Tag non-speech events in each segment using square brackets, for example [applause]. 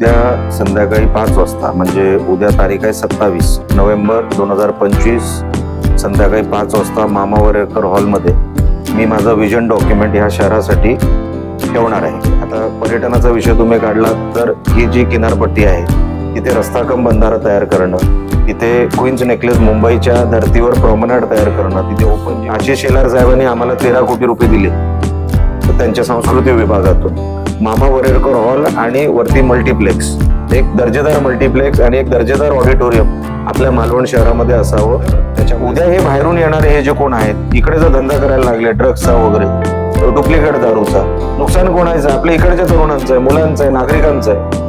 उद्या संध्याकाळी पाच वाजता म्हणजे उद्या तारीख आहे सत्तावीस नोव्हेंबर दोन हजार पंचवीस. संध्याकाळी पाच वाजता मामा वरेकर हॉलमध्ये मी माझं विजन डॉक्युमेंट ह्या शहरासाठी ठेवणार आहे. आता पर्यटनाचा विषय तुम्ही काढला तर ही जी किनारपट्टी आहे तिथे रस्ताकम बंधारा तयार करणं तिथे क्वीन्स नेकलेस मुंबईच्या धर्तीवर प्रॉमनाड तयार करणं तिथे ओपन आशिष शेलार साहेबांनी आम्हाला तेरा कोटी रुपये दिले तर त्यांच्या सांस्कृतिक विभागातून. मामा वरेरकर हॉल आणि वरती मल्टिप्लेक्स एक दर्जेदार मल्टिप्लेक्स आणि एक दर्जेदार ऑडिटोरियम आपल्या मालवण शहरामध्ये असावं. त्याच्या उद्या हे बाहेरून येणारे हे जे कोण आहेत इकडे जर धंदा करायला लागले ड्रग्सचा वगैरे डुप्लिकेट दारूचा. नुकसान कोणाचं आहे? आपल्या इकडच्या तरुणांचं आहे मुलांचं आहे नागरिकांचं आहे.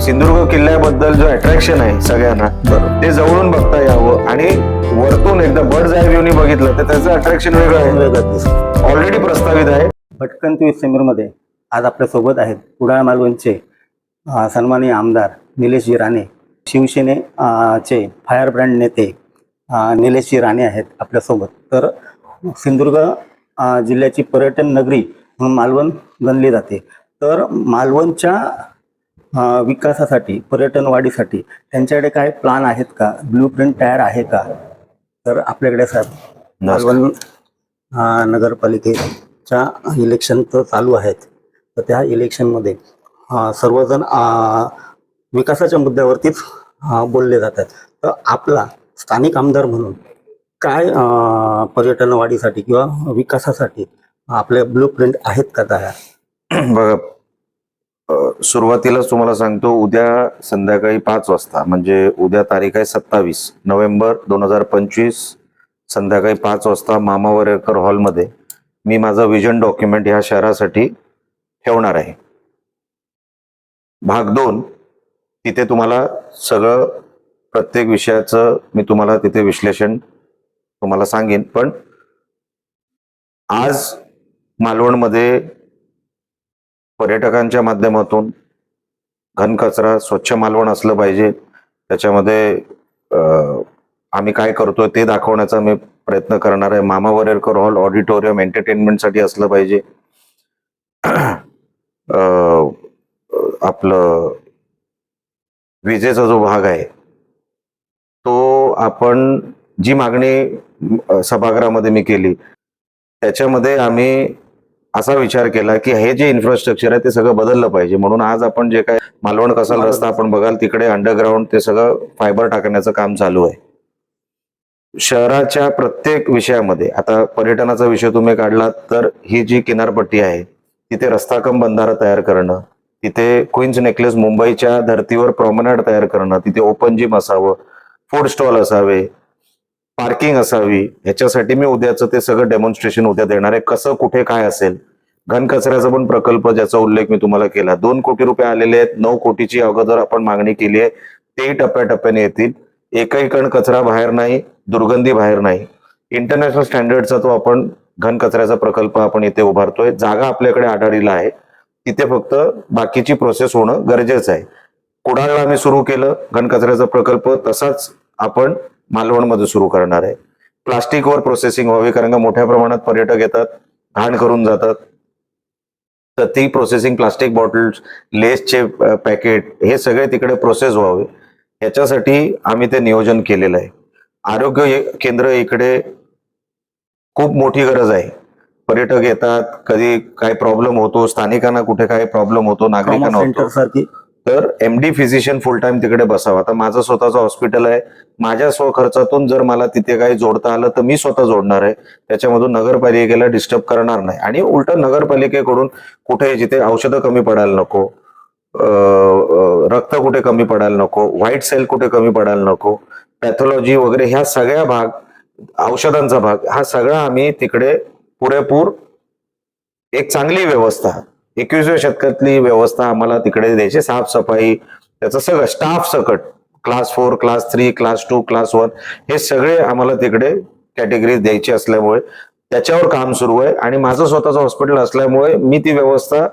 सिंधुदुर्ग किल्ल्याबद्दल जो अट्रॅक्शन आहे सगळ्यांना ते जवळून बघता यावं आणि वरतून एकदा बर्ड आय व्ह्यूनी बघितलं तर त्याचं अट्रॅक्शन वेगळं आहे. ऑलरेडी प्रस्तावित आहे. भटकन टू समीरमध्ये आज आपल्यासोबत आहेत कुडाळ मालवणचे अ, सन्माननीय आमदार निलेशजी राणे शिवसेने चे फायर ब्रँड नेते निलेशजी राणे आहेत आपल्यासोबत. तर सिंधुदुर्ग जिल्ह्याची पर्यटन नगरी म्हणून मालवण गणली जाते. तर मालवणच्या विकासासाठी पर्यटन वाढीसाठी त्यांच्याकडे काय प्लान आहेत का? ब्ल्यू प्रिंट तयार आहे का? तर आपल्याकडे साहेब मालवण अ, च्या इलेक्शन तर चालू आहेत. तर त्या इलेक्शनमध्ये सर्वजण विकासाच्या मुद्द्यावरतीच बोलले बोलले जातात तर आपला स्थानिक आमदार म्हणून काय पर्यटन वाढीसाठी किंवा विकासासाठी आपले ब्लू प्रिंट आहेत का तयार बघा सुरुवातीलाच तुम्हाला सांगतो उद्या संध्याकाळी पाच वाजता म्हणजे उद्या तारीख आहे सत्तावीस. नोव्हेंबर दोन हजार पंचवीस संध्याकाळी पाच वाजता मामा वरेकर हॉलमध्ये मी माझं विजन डॉक्युमेंट ह्या शहरासाठी ठेवणार आहे. भाग दोन तिथे तुम्हाला सगळं प्रत्येक विषयाचं मी तुम्हाला तिथे विश्लेषण तुम्हाला सांगेन. पण आज मालवणमध्ये पर्यटकांच्या माध्यमातून घनकचरा स्वच्छ मालवण असलं पाहिजे. त्याच्यामध्ये आम्ही काय करतोय ते दाखवण्याचा मी प्रयत्न करणार आहे. मामा वरेरकर हॉल ऑडिटोरियम एंटरटेनमेंटसाठी असलं पाहिजे. आपलं विजेचा जो भाग आहे तो आपण जी मागणी सभागृहामध्ये मी केली त्याच्यामध्ये आम्ही असा विचार केला की हे जे इन्फ्रास्ट्रक्चर आहे ते सगळं बदललं पाहिजे. म्हणून आज आपण जे काय मालवण कसाल रस्ता आपण बघाल तिकडे अंडरग्राऊंड ते सगळं फायबर टाकण्याचं काम चालू आहे. शहराच्या प्रत्येक विषयामध्ये आता पर्यटनाचा विषय तुम्ही काढलात तर ही जी किनारपट्टी आहे तिथे रस्ताकम बंधारा तयार करणं तिथे क्वीन्स नेकलेस मुंबईच्या धर्तीवर प्रॉमनाड तयार करणं तिथे ओपन जिम असावं फूड स्टॉल असावे पार्किंग असावी ह्याच्यासाठी मी उद्याचं ते सगळं डेमॉन्स्ट्रेशन उद्या देणार आहे. कसं कुठे काय असेल घनकचऱ्याचा पण प्रकल्प ज्याचा उल्लेख मी तुम्हाला केला दोन कोटी रुपये आलेले आहेत नऊ कोटीची अगोदर आपण मागणी केली आहे तेही टप्प्याटप्प्याने येतील. एकही कण कचरा बाहेर नाही दुर्गंधी बाहेर नाही. इंटरनॅशनल स्टँडर्डचा तो आपण घनकचऱ्याचा प्रकल्प आपण इथे उभारतोय. जागा आपल्याकडे आढळलेला आहे. तिथे फक्त बाकीची प्रोसेस होणं गरजेचं आहे. कुडाळला आम्ही सुरू केलं घनकचऱ्याचा प्रकल्प तसाच आपण मालवणमध्ये सुरू करणार आहे. प्लास्टिकवर प्रोसेसिंग व्हावी कारण का मोठ्या प्रमाणात पर्यटक येतात घाण करून जातात. तर ती प्रोसेसिंग प्लास्टिक बॉटल्स लेसचे पॅकेट हे सगळे तिकडे प्रोसेस व्हावे. याच्यासाठी आम्ही ते नियोजन केलेलं आहे. आरोग्य केंद्र इकडे खूप मोठी गरज आहे. पर्यटक येतात कधी काही प्रॉब्लेम होतो स्थानिकांना कुठे काही प्रॉब्लेम होतो नागरिकांना होतो. तर M D physician full time तिकडे बसावा. आता माझं स्वतःचं हॉस्पिटल आहे. माझ्या स्वखर्चातून जर मला तिथे काही जोडता आलं तर मी स्वतः जोडणार आहे. त्याच्यामधून नगरपालिकेला डिस्टर्ब करणार नाही. आणि उलट नगरपालिकेकडून कुठे जिथे औषधं कमी पडायला नको रक्त कुठे कमी पडायला नको व्हाईट सेल कुठे कमी पडायला नको पॅथॉलॉजी वगैरे ह्या सगळ्या भाग औषधांचा भाग हा सगळा आम्ही तिकडे पुरेपूर एक चांगली व्यवस्था एकविसव्या शतकातली व्यवस्था आम्हाला तिकडे द्यायची साफसफाई त्याचं सगळं स्टाफ सकट class four class three class two class one हे सगळे आम्हाला तिकडे कॅटेगरी द्यायची असल्यामुळे त्याच्यावर काम सुरू आहे. आणि माझं स्वतःचं हॉस्पिटल असल्यामुळे मी ती व्यवस्था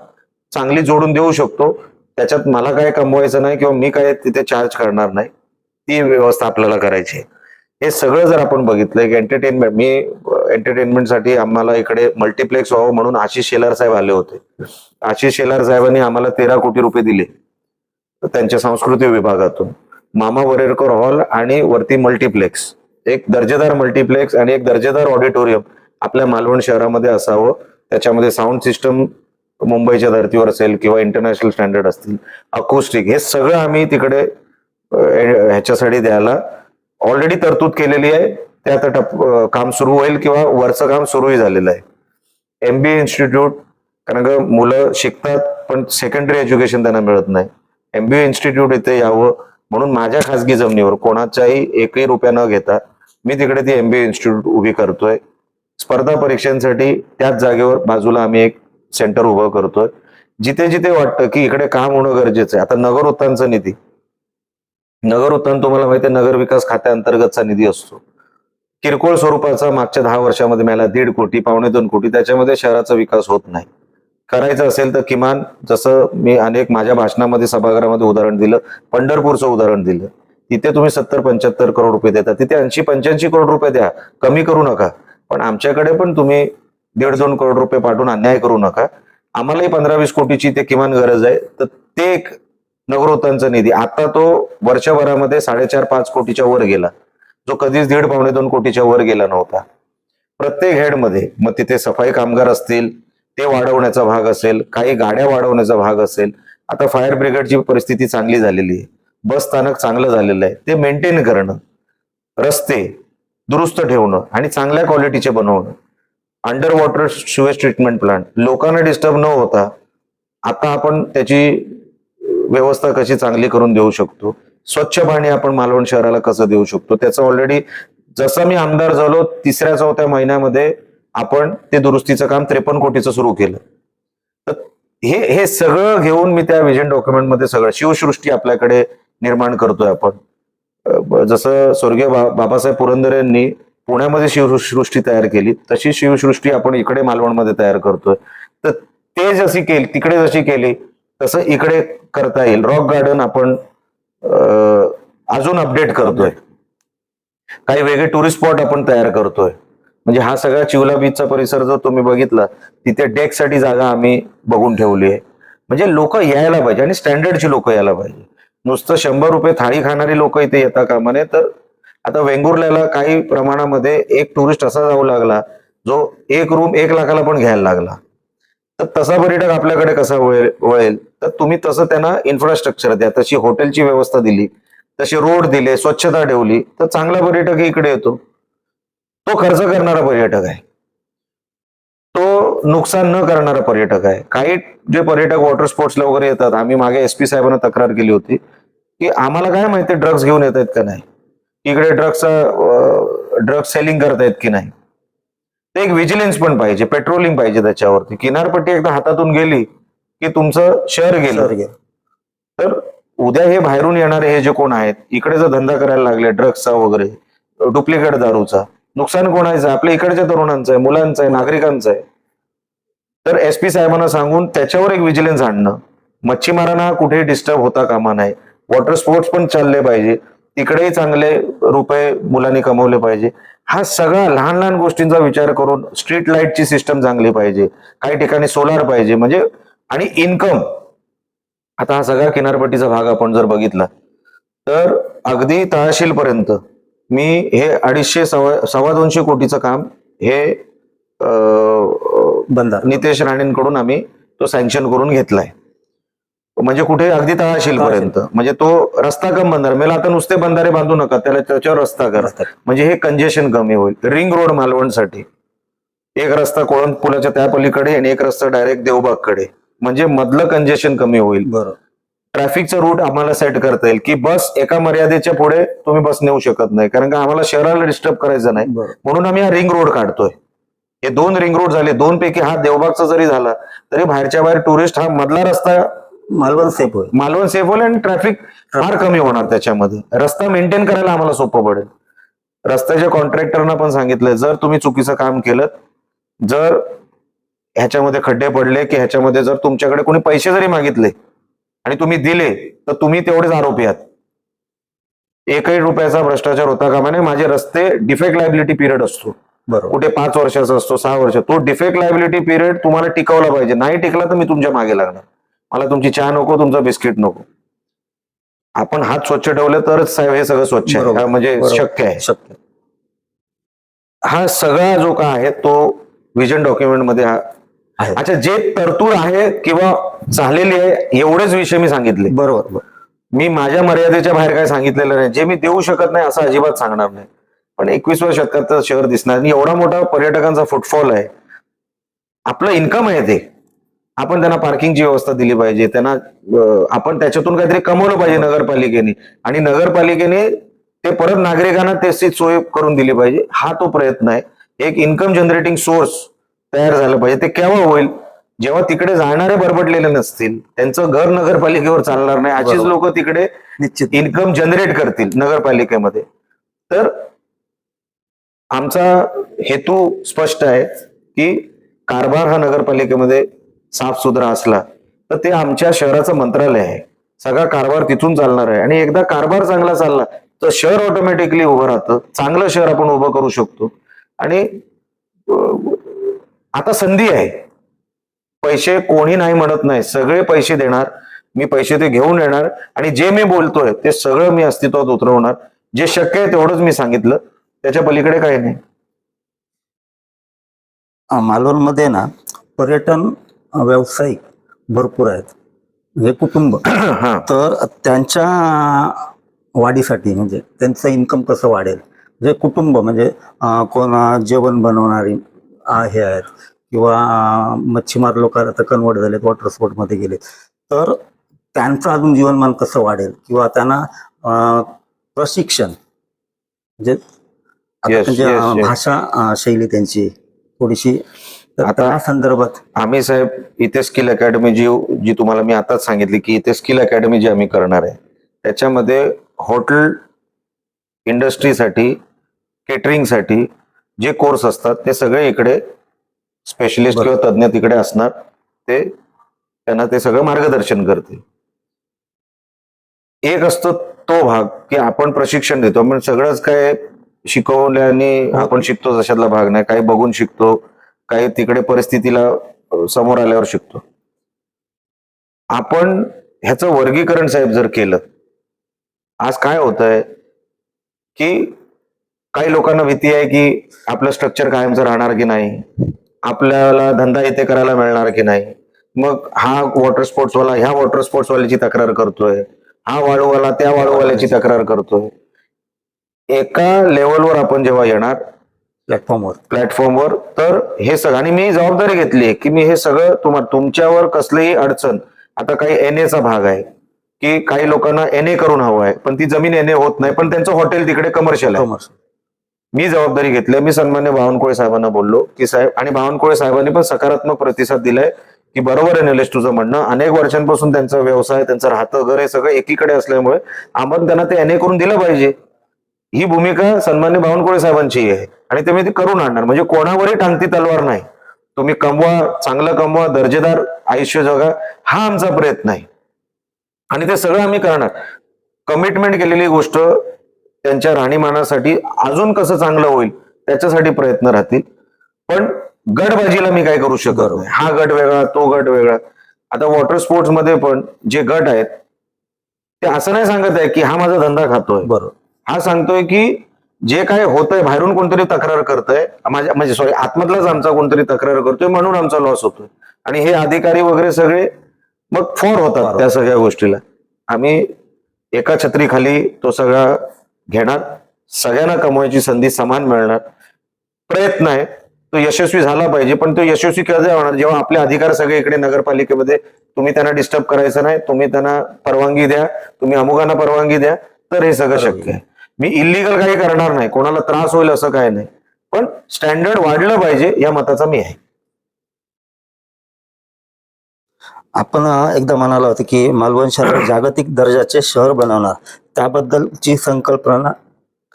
चांगली जोडून देऊ शकतो. त्याच्यात मला काय कमवायचं नाही किंवा मी काय तिथे चार्ज करणार नाही ती व्यवस्था आपल्याला करायची आहे. हे सगळं जर आपण बघितलं की एंटरटेनमेंट मी एंटरटेनमेंटसाठी आम्हाला इकडे मल्टिप्लेक्स व्हावं म्हणून आशिष शेलार साहेब आले होते. आशिष शेलार साहेबांनी आम्हाला तेरा कोटी रुपये दिले त्यांच्या सांस्कृतिक विभागातून. मामा वरेरकर हॉल आणि वरती मल्टिप्लेक्स एक दर्जेदार मल्टिप्लेक्स आणि एक दर्जेदार ऑडिटोरियम आपल्या मालवण शहरामध्ये असावं. त्याच्यामध्ये साऊंड सिस्टम मुंबईच्या धर्तीवर असेल किंवा इंटरनॅशनल स्टँडर्ड असतील अकोस्टिक हे सगळं आम्ही तिकडे ह्याच्यासाठी द्यायला ऑलरेडी तरतूद केलेली आहे. ते आता टप काम सुरू होईल किंवा वरचं काम सुरूही झालेलं आहे. एमबीए इन्स्टिट्यूट कारण का मुलं शिकतात पण सेकंडरी एज्युकेशन त्यांना मिळत नाही. एमबीए इन्स्टिट्यूट इथे यावं म्हणून माझ्या खासगी जमिनीवर कोणाच्याही एकही रुपया न घेता मी तिकडे ती एमबीए इन्स्टिट्यूट उभी करतोय. स्पर्धा परीक्षांसाठी त्याच जागेवर बाजूला आम्ही एक सेंटर उभं करतोय. जिथे जिथे वाटतं की इकडे काम होणं गरजेचं आहे. आता नगर उत्थानचा निधी. नगर उत्थान तुम्हाला माहिती आहे नगर विकास खात्याअंतर्गतचा निधी असतो. किरकोळ स्वरूपाचा मागच्या दहा वर्षामध्ये मिळाला दीड कोटी पावणे दोन कोटी. त्याच्यामध्ये शहराचा विकास होत नाही. करायचं असेल तर किमान जसं मी अनेक माझ्या भाषणामध्ये सभागृहामध्ये उदाहरण दिलं पंढरपूरचं उदाहरण दिलं. तिथे तुम्ही सत्तर पंच्याहत्तर करोड रुपये देता. तिथे ऐंशी पंच्याऐंशी करोड रुपये द्या. कमी करू नका. पण आमच्याकडे पण तुम्ही दीड दोन करोड रुपये पाठवून अन्याय करू नका. आम्हालाही पंधरा वीस कोटीची ते किमान गरज आहे. तर ते एक नगरोत्तांचा निधी. आता तो वर्षभरामध्ये साडेचार पाच कोटीच्या वर गेला. जो कधीच दीड पावणे दोन कोटीच्या वर गेला नव्हता. प्रत्येक हेडमध्ये मग तिथे सफाई कामगार असतील ते वाढवण्याचा भाग असेल काही गाड्या वाढवण्याचा भाग असेल. आता फायर ब्रिगेडची परिस्थिती चांगली झालेली आहे. बस स्थानक चांगलं झालेलं आहे. ते मेंटेन करणं रस्ते दुरुस्त ठेवणं आणि चांगल्या क्वालिटीचे बनवणं. Under water sewage treatment plant लोकांना डिस्टर्ब न होता आता आपण त्याची व्यवस्था कशी चांगली करून देऊ शकतो? स्वच्छ पाणी आपण मालवण शहराला कसं देऊ शकतो? त्याचं ऑलरेडी जसं मी आमदार झालो तिसऱ्या चौथ्या महिन्यामध्ये आपण ते दुरुस्तीचं काम त्रेपन्न कोटीचं सुरू केलं. तर हे हे सगळं घेऊन मी त्या विजन डॉक्युमेंटमध्ये सगळं शिवसृष्टी आपल्याकडे निर्माण करतोय आपण. जसं स्वर्गीय बा बाबासाहेब पुरंदर यांनी पुण्यामध्ये शिवसृष्टी तयार केली तशी शिवसृष्टी आपण इकडे मालवणमध्ये तयार करतोय. तर ते जशी केली तिकडे जशी केली तसं इकडे करता येईल. रॉक गार्डन आपण अजून अपडेट करतोय. काही वेगळे टुरिस्ट स्पॉट आपण तयार करतोय. म्हणजे हा सगळा चिवला बीचचा परिसर जर तुम्ही बघितला तिथे डेकसाठी जागा आम्ही बघून ठेवली आहे. म्हणजे लोक यायला पाहिजे आणि स्टँडर्डची लोक यायला पाहिजे. नुसतं शंभर रुपये थाळी खाणारी लोक इथे येता कामा नये तर आता वेंगुर्ल्याला काही प्रमाणामध्ये एक टुरिस्ट असा जाऊ लागला जो एक रूम एक लाखाला पण घ्यायला लागला. तर तसा पर्यटक आपल्याकडे कसा वळेल वळेल? तर तुम्ही तसं त्यांना इन्फ्रास्ट्रक्चर द्या तशी हॉटेलची व्यवस्था दिली तसे रोड दिले स्वच्छता ठेवली तर चांगला पर्यटक इकडे येतो. तो खर्च करणारा पर्यटक आहे. तो नुकसान न करणारा पर्यटक आहे. काही जे पर्यटक वॉटर स्पोर्ट्सला वगैरे येतात आम्ही मागे एस पी साहेबांना तक्रार केली होती की आम्हाला काय माहिती ड्रग्ज घेऊन येत आहेत का नाही? इकडे ड्रग्सचा ड्रग्ज सेलिंग करतायत की नाही? ते एक विजिलन्स पण पाहिजे पेट्रोलिंग पाहिजे त्याच्यावरती. किनारपट्टी एकदा हातातून गेली की तुमचं शहर गेलं. तर उद्या हे बाहेरून येणारे हे जे कोण आहेत इकडे जर धंदा करायला लागले ड्रग्सचा वगैरे डुप्लिकेट दारूचा नुकसान कोणाचं आहे? आपल्या इकडच्या तरुणांचं आहे मुलांचं आहे नागरिकांचं आहे. तर एस पी साहेबांना सांगून त्याच्यावर एक विजिलन्स आणणं. मच्छीमारांना कुठेही डिस्टर्ब होता कामा नाही वॉटर स्पोर्ट्स पण चालले पाहिजे. तिकडेही चांगले रुपये मुलांनी कमवले पाहिजे. हा सगळा लहान लहान गोष्टींचा विचार करून स्ट्रीट लाईटची सिस्टम चांगली पाहिजे. काही ठिकाणी सोलार पाहिजे. म्हणजे आणि इन्कम आता हा सगळा किनारपट्टीचा भाग आपण जर बघितला तर अगदी तहसील पर्यंत मी हे अडीचशे सव्वा सव्वा दोनशे कोटीचं काम हे बंधार नितेश राणेंकडून आम्ही तो सँक्शन करून घेतलाय. म्हणजे कुठे अगदी तहसील पर्यंत. म्हणजे तो रस्ता कम बंधारे. मला आता नुसते बंधारे बांधू नका. त्याला त्याच्यावर रस्ता करा. म्हणजे हे कंजेशन कमी होईल. रिंग रोड मालवणसाठी. एक रस्ता कोळंब पुलाच्या त्या पलीकडे आणि एक रस्ता डायरेक्ट देवबागकडे. म्हणजे मधलं कंजेशन कमी होईल. बरोबर. ट्रॅफिकचा रूट आम्हाला सेट करता येईल. की बस एका मर्यादेच्या पुढे तुम्ही बस नेऊ शकत नाही. कारण का आम्हाला शहराला डिस्टर्ब करायचं नाही. म्हणून आम्ही हा रिंग रोड काढतोय. हे दोन रिंग रोड झाले. दोन पैकी हा देवबागचा जरी झाला तरी बाहेरच्या बाहेर टुरिस्ट हा मधला रस्ता मालवण सेफ होईल. मालवण सेफ होईल आणि ट्रॅफिक फार कमी होणार त्याच्यामध्ये. रस्ता मेंटेन करायला आम्हाला सोपं पडेल. रस्त्याच्या कॉन्ट्रॅक्टरना पण सांगितलंय जर तुम्ही चुकीचं काम केलं जर ह्याच्यामध्ये खड्डे पडले की ह्याच्यामध्ये जर तुमच्याकडे कोणी पैसे जरी मागितले आणि तुम्ही दिले तर तुम्ही तेवढेच आरोपी आहात. एकही रुपयाचा भ्रष्टाचार होता कामा नये. माझे रस्ते डिफेक्ट लायबिलिटी पिरियड असतो. बरोबर. कुठे पाच वर्षाचा असतो सहा वर्ष तो डिफेक्ट लायबिलिटी पिरियड तुम्हाला टिकवला पाहिजे. नाही टिकला तर मी तुमच्या मागे लागणार. मला तुमची चहा नको तुमचं बिस्किट नको. आपण हात स्वच्छ ठेवले तरच साहेब हे सगळं स्वच्छ आहे. म्हणजे. शक्य आहे. शक्य हा सगळा जो काय आहे तो विजन डॉक्युमेंटमध्ये हा अच्छा जे तरतूद आहे किंवा झालेली आहे एवढेच विषय मी सांगितले. बरोबर बरोबर. मी माझ्या मर्यादेच्या बाहेर काय सांगितलेलं नाही. जे मी देऊ शकत नाही असं अजिबात सांगणार नाही. पण एकवीसव्या शतकात शहर दिसणार. आणि एवढा मोठा पर्यटकांचा फुटफॉल आहे. आपलं इन्कम आहे ते. आपण त्यांना पार्किंगची व्यवस्था दिली पाहिजे. त्यांना आपण त्याच्यातून काहीतरी कमवलं पाहिजे नगरपालिकेने. आणि नगरपालिकेने ते परत नागरिकांना त्याची सोय करून दिली पाहिजे. हा तो प्रयत्न आहे. एक इन्कम जनरेटिंग सोर्स तयार झालं पाहिजे. ते केव्हा होईल? जेव्हा तिकडे जाणारे बरबटलेले नसतील त्यांचं घर नगरपालिकेवर चालणार नाही. अशीच. लोक तिकडे निश्चित. इन्कम जनरेट करतील नगरपालिकेमध्ये. तर आमचा हेतू स्पष्ट आहे की कारभार हा नगरपालिकेमध्ये साफसुथरा असला तर ते आमच्या शहराचं मंत्रालय आहे. सगळा कारभार तिथून चालणार आहे. आणि एकदा कारभार चांगला चालला तर शहर ऑटोमॅटिकली उभं राहतं. चांगलं शहर आपण उभं करू शकतो. आणि आता संधी आहे. पैसे कोणी नाही म्हणत नाही. सगळे पैसे देणार. मी पैसे ते घेऊन येणार. आणि जे मी बोलतोय ते सगळं मी अस्तित्वात उतरवणार. जे शक्य आहे तेवढंच मी सांगितलं. त्याच्या पलीकडे काही नाही. मालवणमध्ये ना पर्यटन व्यावसायिक भरपूर आहेत. म्हणजे कुटुंब. [clears throat] तर त्यांच्या वाढीसाठी म्हणजे त्यांचं इन्कम कसं वाढेल? म्हणजे कुटुंब म्हणजे कोण जेवण बनवणारी हे आहेत. किंवा मच्छीमार लोक आता कन्वर्ट झालेत वॉटर स्पोर्टमध्ये गेले तर त्यांचं अजून जीवनमान कसं वाढेल? किंवा त्यांना प्रशिक्षण म्हणजे. भाषा शैली त्यांची थोडीशी आता- त्या संदर्भात आम्ही साहेब इथे स्किल अकॅडमी जी जी तुम्हाला मी आताच सांगितली की इथे स्किल अकॅडमी जी आम्ही करणार आहे त्याच्यामध्ये हॉटेल इंडस्ट्रीसाठी केटरिंगसाठी जे कोर्स असतात ते सगळे इकडे स्पेशलिस्ट. किंवा तज्ज्ञ तिकडे असणार ते त्यांना ते सगळं मार्गदर्शन करतील एक असतो तो भाग की आपण प्रशिक्षण देतो पण सगळंच काय शिकवल्याने आपण शिकतो तशातला भाग नाही काही बघून शिकतो काही तिकडे परिस्थितीला समोर आल्यावर शिकतो. आपण ह्याचं वर्गीकरण साहेब जर केलं आज काय होत आहे की काही लोकांना भीती आहे की आपलं स्ट्रक्चर कायमचं राहणार की नाही? आपल्याला धंदा इथे करायला मिळणार की नाही? मग हा वॉटर स्पोर्ट्सवाला ह्या वॉटर स्पोर्ट्सवाल्याची तक्रार करतोय. हा वाळूवाला त्या वाळूवाल्याची तक्रार करतोय. एका लेवलवर आपण जेव्हा येणार प्लॅटफॉर्मवर. प्लॅटफॉर्मवर. तर हे सगळं आणि मी जबाबदारी घेतली आहे की मी हे सगळं तुम्हाला तुमच्यावर कसलीही अडचण आता काही एन एचा भाग आहे की काही लोकांना एन ए करून हवं आहे पण ती जमीन एन ए होत नाही पण त्यांचं हॉटेल तिकडे कमर्शियल आहे. मी जबाबदारी घेतली. मी सन्मान्य बावनकुळे साहेबांना बोललो की साहेब आणि बावनकुळे साहेबांनी पण सकारात्मक प्रतिसाद दिलाय की बरोबर आहे निलेश तुझं म्हणणं अनेक वर्षांपासून त्यांचा व्यवसाय त्यांचं राहतं घर हे सगळं एकीकडे असल्यामुळे आपण त्यांना ते एन ए करून दिलं पाहिजे. ही भूमिका सन्मान्य बावनकुळे साहेबांची आहे. आणि ते मी ती करून आणणार. म्हणजे कोणावरही टांगती तलवार नाही. तुम्ही कमवा चांगलं कमवा दर्जेदार आयुष्य जगा हा आमचा प्रयत्न आहे. आणि ते सगळं आम्ही करणार. कमिटमेंट केलेली गोष्ट त्यांच्या राहणीमानासाठी अजून कसं चांगलं होईल त्याच्यासाठी प्रयत्न राहतील. पण गटबाजीला मी काय करू शकत. नाही. हा गट वेगळा तो गट वेगळा. आता वॉटर स्पोर्ट्समध्ये पण जे गट आहेत ते असं नाही सांगत आहे की हा माझा धंदा खातोय. बरोबर. हा सांगतोय की जे काय होतंय बाहेरून कोणतरी तक्रार करतंय माझ्या म्हणजे सॉरी आतमधलाच आमचा कोणतरी तक्रार करतोय म्हणून आमचा लॉस होतोय. आणि हे अधिकारी वगैरे सगळे मग फॉर होतात त्या सगळ्या गोष्टीला. आम्ही एका छत्रीखाली तो सगळा घेणार. सगळ्यांना कमवायची संधी समान मिळणार. प्रयत्न आहे. तो यशस्वी झाला पाहिजे पण तो यशस्वी केव्हा होणार? जेव्हा आपले अधिकार सगळे इकडे नगरपालिकेमध्ये तुम्ही त्यांना डिस्टर्ब करायचं नाही तुम्ही त्यांना परवानगी द्या तुम्ही अमुकांना परवानगी द्या तर हे सगळं शक्य आहे. मी इलिगल काही करणार नाही. कोणाला त्रास होईल असं काय नाही. पण स्टँडर्ड वाढलं पाहिजे या मताचा मी आहे. आपण एकदा म्हणाला होतं की मालवण शहर जागतिक दर्जाचे शहर बनवणार. त्याबद्दलची संकल्पना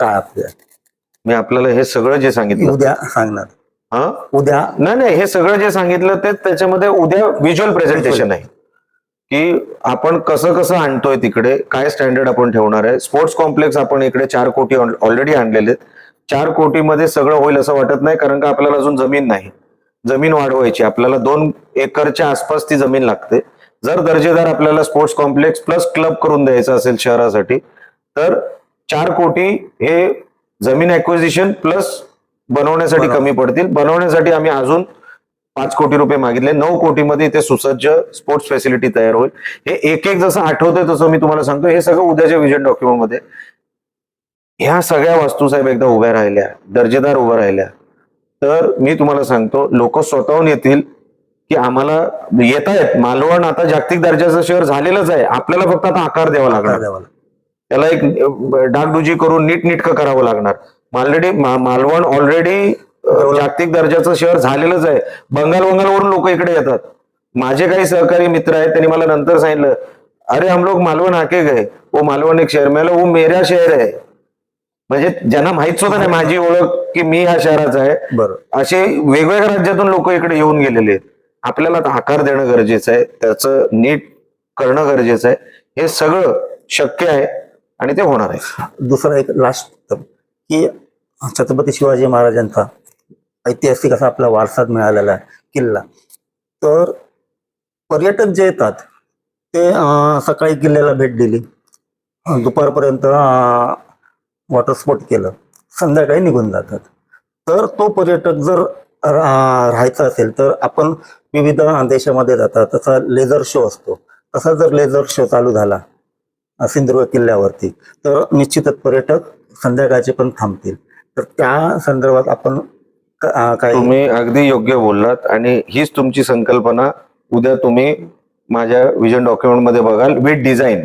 काय आपल्या मी आपल्याला हे सगळं जे सांगितलं. उद्या सांगणार. हा? उद्या. नाही नाही हे सगळं जे सांगितलं ते त्याच्यामध्ये उद्या व्हिज्युअल प्रेझेंटेशन आहे. की आपण कसं कसं आणतोय तिकडे काय स्टँडर्ड आपण ठेवणार आहे? स्पोर्ट्स कॉम्प्लेक्स आपण इकडे चार कोटी ऑलरेडी आणलेले आहेत. चार कोटीमध्ये सगळं होईल असं वाटत नाही कारण का आपल्याला अजून जमीन नाही. जमीन वाढवायची आपल्याला दोन एकरच्या आसपास ती जमीन लागते. जर दर्जेदार आपल्याला स्पोर्ट्स कॉम्प्लेक्स प्लस क्लब करून द्यायचं असेल शहरासाठी तर चार कोटी हे जमीन ऍक्विजिशन प्लस बनवण्यासाठी. कमी पडतील. बनवण्यासाठी आम्ही अजून पाच कोटी रुपये मागितले. नऊ कोटीमध्ये इथे सुसज्ज स्पोर्ट्स फॅसिलिटी तयार होईल. हे एक एक जसं आठवतंय तसं मी तुम्हाला सांगतो. हे सगळं उद्याच्या विजन डॉक्युमेंटमध्ये ह्या सगळ्या वस्तू साहेब एकदा उभ्या राहिल्या. दर्जेदार उभ्या राहिल्या. तर मी तुम्हाला सांगतो लोक स्वतःहून येतील की आम्हाला येत आहेत मालवण आता जागतिक दर्जाचं शहर झालेलंच आहे. आपल्याला फक्त आता आकार द्यावा लागणार. त्याला एक डागडुजी करून नीट नीटकं करावं लागणार. ऑलरेडी मालवण ऑलरेडी जागतिक दर्जाचं शहर झालेलंच आहे. बंगाल बंगालवरून लोक इकडे येतात. माझे काही सहकारी मित्र आहेत त्यांनी मला नंतर सांगितलं अरे हम लोग मालवण आके गए. वो मालवण एक शहर मेला वो मेरा शहर आहे म्हणजे ज्यांना माहीत सुद्धा नाही माझी ओळख की मी ह्या शहराचा आहे. असे वेगवेगळ्या राज्यातून लोक इकडे येऊन गेलेले आहेत. आपल्याला आता आकार देणं गरजेचं आहे त्याचं नीट करणं गरजेचं आहे. हे सगळं शक्य आहे आणि ते होणार आहे. दुसरा एक लास्ट की छत्रपती शिवाजी महाराजांचा ऐतिहासिक असा आपला वारसा मिळालेला आहे किल्ला. तर पर्यटक जे येतात ते सकाळी किल्ल्याला भेट दिली. दुपारपर्यंत वॉटर स्पोर्ट केलं. संध्याकाळी निघून जातात. तर तो पर्यटक जर रा- राहायचा असेल तर आपण विविध देशामध्ये जातात. तसा लेझर शो असतो. तसा जर लेझर शो चालू झाला सिंधुदुर्ग किल्ल्यावरती तर निश्चितच पर्यटक संध्याकाळचे पण थांबतील. तर त्या संदर्भात आपण काही तुम्ही अगदी योग्य बोललात आणि हीच तुमची संकल्पना उद्या तुम्ही माझ्या विजन डॉक्युमेंटमध्ये बघाल विथ डिझाईन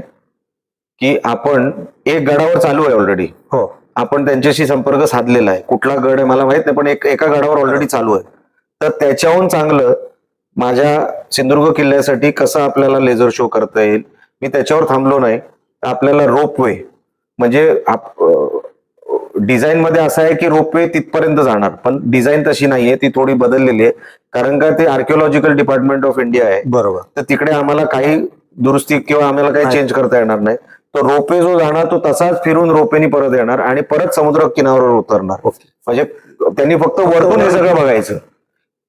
की आपण एक गडावर चालू आहे ऑलरेडी हो. आपण त्यांच्याशी संपर्क साधलेला आहे. कुठला गड आहे मला माहीत नाही पण एक एका गडावर ऑलरेडी चालू आहे. तर त्याच्याहून चांगलं माझ्या सिंधुदुर्ग किल्ल्यासाठी कसं आपल्याला लेझर शो करता येईल मी त्याच्यावर थांबलो नाही. तर आपल्याला रोपवे म्हणजे डिझाईन मध्ये असं आहे की रोपवे तिथपर्यंत जाणार पण डिझाईन तशी नाहीये ती थोडी बदललेली आहे. कारण का ते आर्किओलॉजिकल डिपार्टमेंट ऑफ इंडिया आहे. बरोबर. तर तिकडे आम्हाला काही दुरुस्ती किंवा आम्हाला काही. चेंज करता येणार नाही. तो रोपवे जो जाणार तो तसाच फिरून रोपेनी परत येणार आणि परत समुद्र किनाऱ्यावर उतरणार. म्हणजे त्यांनी फक्त वरतून हे सगळं बघायचं.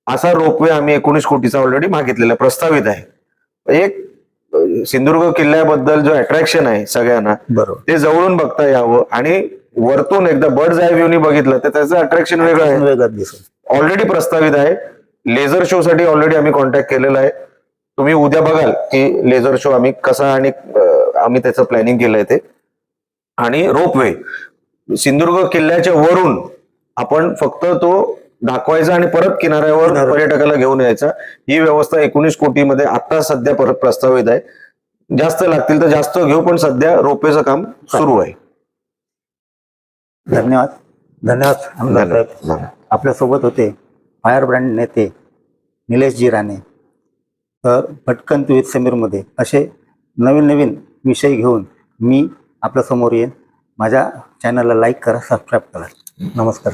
असा रोपवे आम्ही एकोणीस कोटीचा ऑलरेडी मागितलेला प्रस्तावित आहे. एक सिंधुदुर्ग किल्ल्याबद्दल जो अट्रॅक्शन आहे सगळ्यांना बरोबर. ते जवळून बघता यावं आणि वरतून एकदा बर्ड आय व्ह्यूनी बघितलं तर त्याचं अट्रॅक्शन वेगळं आहे. वेगळं दिसेल. ऑलरेडी प्रस्तावित आहे. लेझर शो साठी ऑलरेडी आम्ही कॉन्टॅक्ट केलेला आहे. तुम्ही उद्या बघाल की लेझर शो आम्ही कसा आणि आम्ही त्याचं प्लॅनिंग केलंय ते. आणि रोपवे सिंधुदुर्ग किल्ल्याच्या वरून आपण फक्त तो दाखवायचा आणि परत किनाऱ्यावर. पर्यटकाला घेऊन यायचा. ही व्यवस्था एकोणीस कोटीमध्ये आता सध्या परत प्रस्तावित आहे. जास्त लागतील तर जास्त घेऊ पण सध्या रोपवेचं काम सुरू आहे. धन्यवाद. धन्यवाद. आमदार साहेब. धन्यवाद. आपल्यासोबत होते फायर ब्रँड नेते निलेशजी राणे तर भटकंत विथ समीरमध्ये असे नवीन नवीन विषय घेऊन मी आपल्यासमोर येईन. माझ्या चॅनलला लाईक करा सबस्क्राईब करा. नमस्कार.